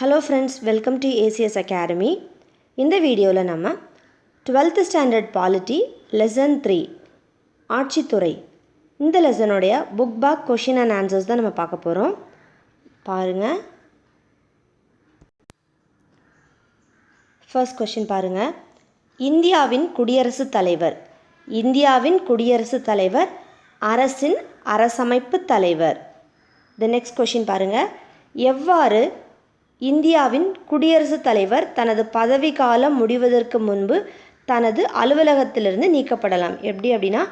Hello friends welcome to ACS academy இந்த வீடியோவில் நம்ம twelfth standard polity lesson three ஆட்சித்துறை. இந்த லெசனுடைய book back question and answers தான் நம்ம பார்க்க போகிறோம் பாருங்கள் ஃபர்ஸ்ட் கொஷின் பாருங்கள் இந்தியாவின் குடியரசுத் தலைவர். இந்தியாவின் குடியரசுத் தலைவர் அரசின் அரசமைப்பு தலைவர். த நெக்ஸ்ட் கொஷின் பாருங்கள் எவ்வாறு இந்தியாவின் குடியரசுத் தலைவர் தனது பதவி காலம் முடிவதற்கு முன்பு தனது அலுவலகத்திலிருந்து நீக்கப்படலாம். எப்படி அப்படின்னா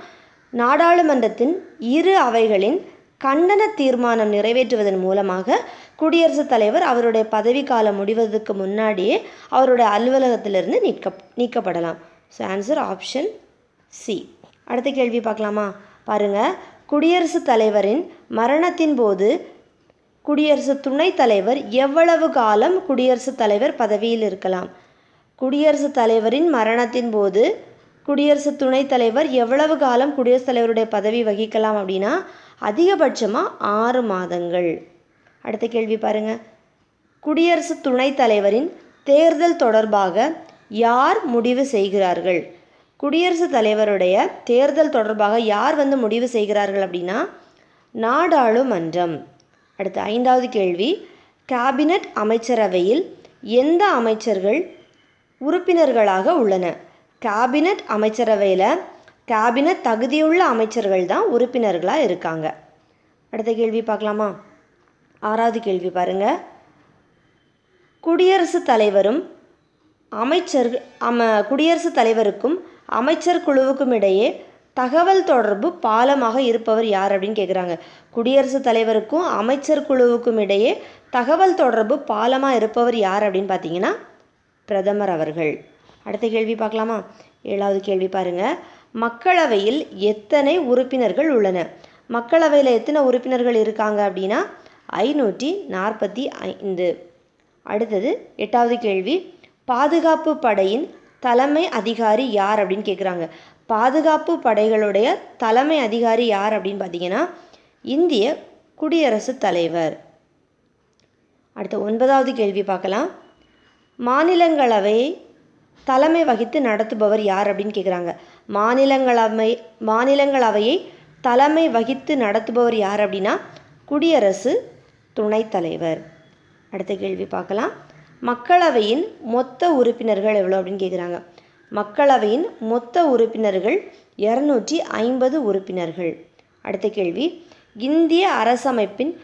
நாடாளுமன்றத்தின் இரு அவைகளின் கண்டன தீர்மானம் நிறைவேற்றுவதன் மூலமாக குடியரசுத் தலைவர் அவருடைய பதவி காலம் முடிவதற்கு முன்னாடியே அவருடைய அலுவலகத்திலிருந்து நீக்க நீக்கப்படலாம். ஸோ ஆன்சர் ஆப்ஷன் சி அடுத்த கேள்வி பார்க்கலாமா? பாருங்கள் குடியரசுத் தலைவரின் மரணத்தின் போது குடியரசு துணைத் தலைவர் எவ்வளவு காலம் குடியரசுத் தலைவர் பதவியில் இருக்கலாம்? குடியரசுத் தலைவரின் மரணத்தின் போது குடியரசு துணைத் தலைவர் எவ்வளவு காலம் குடியரசுத் தலைவருடைய பதவி வகிக்கலாம் அப்படின்னா அதிகபட்சமாக ஆறு மாதங்கள். அடுத்த கேள்வி பாருங்க. குடியரசு துணைத் தலைவரின் தேர்தல் தொடர்பாக யார் முடிவு செய்கிறார்கள்? குடியரசுத் தலைவருடைய தேர்தல் தொடர்பாக யார் வந்து முடிவு செய்கிறார்கள் அப்படின்னா நாடாளுமன்றம். அடுத்து ஐந்தாவது கேள்வி. கேபினட் அமைச்சரவையில் எந்த அமைச்சர்கள் உறுப்பினர்களாக உள்ளன? கேபினட் அமைச்சரவையில் கேபினட் தகுதியுள்ள அமைச்சர்கள் தான் உறுப்பினர்களாக இருக்காங்க. அடுத்த கேள்வி பார்க்கலாமா? ஆறாவது கேள்வி பாருங்கள் குடியரசுத் தலைவரும் அமைச்சர் அம குடியரசுத் தலைவருக்கும் அமைச்சர் குழுவுக்கும் இடையே தகவல் தொடர்பு பாலமாக இருப்பவர் யார் அப்படின்னு கேட்குறாங்க குடியரசுத் தலைவருக்கும் அமைச்சர் குழுவுக்கும் இடையே தகவல் தொடர்பு பாலமாக இருப்பவர் யார் அப்படின்னு பார்த்தீங்கன்னா பிரதமர் அவர்கள். அடுத்த கேள்வி பார்க்கலாமா? ஏழாவது கேள்வி பாருங்க. மக்களவையில் எத்தனை உறுப்பினர்கள் உள்ளன? மக்களவையில் எத்தனை உறுப்பினர்கள் இருக்காங்க அப்படின்னா ஐநூற்றி நாற்பத்தி ஐந்து. அடுத்தது எட்டாவது கேள்வி. பாதுகாப்பு படையின் தலைமை அதிகாரி யார் அப்படின்னு கேட்குறாங்க பாதுகாப்பு படைகளுடைய தலைமை அதிகாரி யார் அப்படின்னு பார்த்தீங்கன்னா இந்திய குடியரசுத் தலைவர். அடுத்த ஒன்பதாவது கேள்வி பார்க்கலாம். மாநிலங்களவையை தலைமை வகித்து நடத்துபவர் யார் அப்படின்னு கேட்குறாங்க மாநிலங்களவை மாநிலங்களவையை தலைமை வகித்து நடத்துபவர் யார் அப்படின்னா குடியரசு துணைத் தலைவர். அடுத்த கேள்வி பார்க்கலாம். மக்களவையின் மொத்த உறுப்பினர்கள் எவ்வளோ அப்படின்னு கேட்குறாங்க மக்களவையின் மொத்த உறுப்பினர்கள் இரநூற்றி ஐம்பது உறுப்பினர்கள். அடுத்த கேள்வி. இந்திய அரசமைப்பின்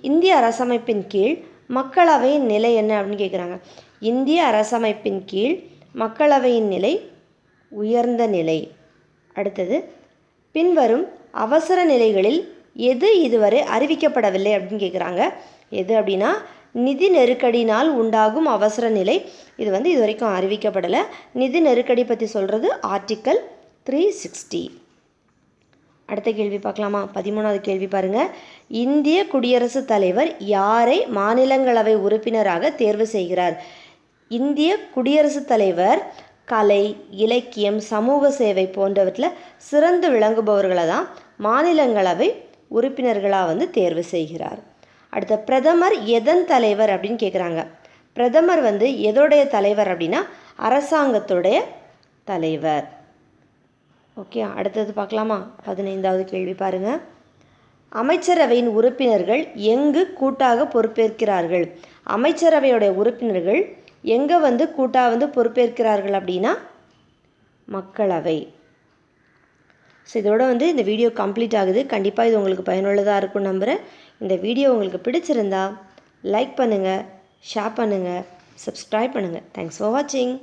இந்திய அரசமைப்பின் கீழ் மக்களவையின் நிலை என்ன அப்படின்னு கேட்குறாங்க இந்திய அரசமைப்பின் கீழ் மக்களவையின் நிலை உயர்ந்த நிலை. அடுத்தது. பின்வரும் அவசர நிலைகளில் எது இதுவரை அறிவிக்கப்படவில்லை அப்படின்னு கேட்குறாங்க எது அப்படின்னா நிதி நெருக்கடினால் உண்டாகும் அவசர நிலை. இது வந்து இது வரைக்கும் அறிவிக்கப்படலை. நிதி நெருக்கடி பற்றி சொல்கிறது ஆர்டிக்கல் த்ரீ சிக்ஸ்டி அடுத்த கேள்வி பார்க்கலாமா? பதிமூணாவது கேள்வி பாருங்கள் இந்திய குடியரசுத் தலைவர் யாரை மாநிலங்களவை உறுப்பினராக தேர்வு செய்கிறார்? இந்திய குடியரசுத் தலைவர் கலை இலக்கியம் சமூக சேவை போன்றவற்றில் சிறந்து விளங்குபவர்களை தான் மாநிலங்களவை உறுப்பினர்களாக வந்து தேர்வு செய்கிறார். அடுத்த பிரதமர் எதன் தலைவர் அப்படின்னு கேட்குறாங்க பிரதமர் வந்து எதோடைய தலைவர் அப்படின்னா அரசாங்கத்துடைய தலைவர். ஓகே அடுத்தது பார்க்கலாமா? பதினைந்தாவது கேள்வி பாருங்கள் அமைச்சரவையின் உறுப்பினர்கள் எங்கு கூட்டாக பொறுப்பேற்கிறார்கள்? அமைச்சரவையுடைய உறுப்பினர்கள் எங்கே வந்து கூட்டாக வந்து பொறுப்பேற்கிறார்கள் அப்படின்னா மக்களவை. ஸோ இதோட வந்து இந்த வீடியோ கம்ப்ளீட் ஆகுது. கண்டிப்பாக இது உங்களுக்கு பயனுள்ளதாக இருக்கும் நம்புகிறேன் இந்த வீடியோ உங்களுக்கு பிடிச்சிருந்தா லைக் பண்ணுங்கள் ஷேர் பண்ணுங்கள் சப்ஸ்கிரைப் பண்ணுங்கள் தேங்க்ஸ் ஃபார் வாட்சிங்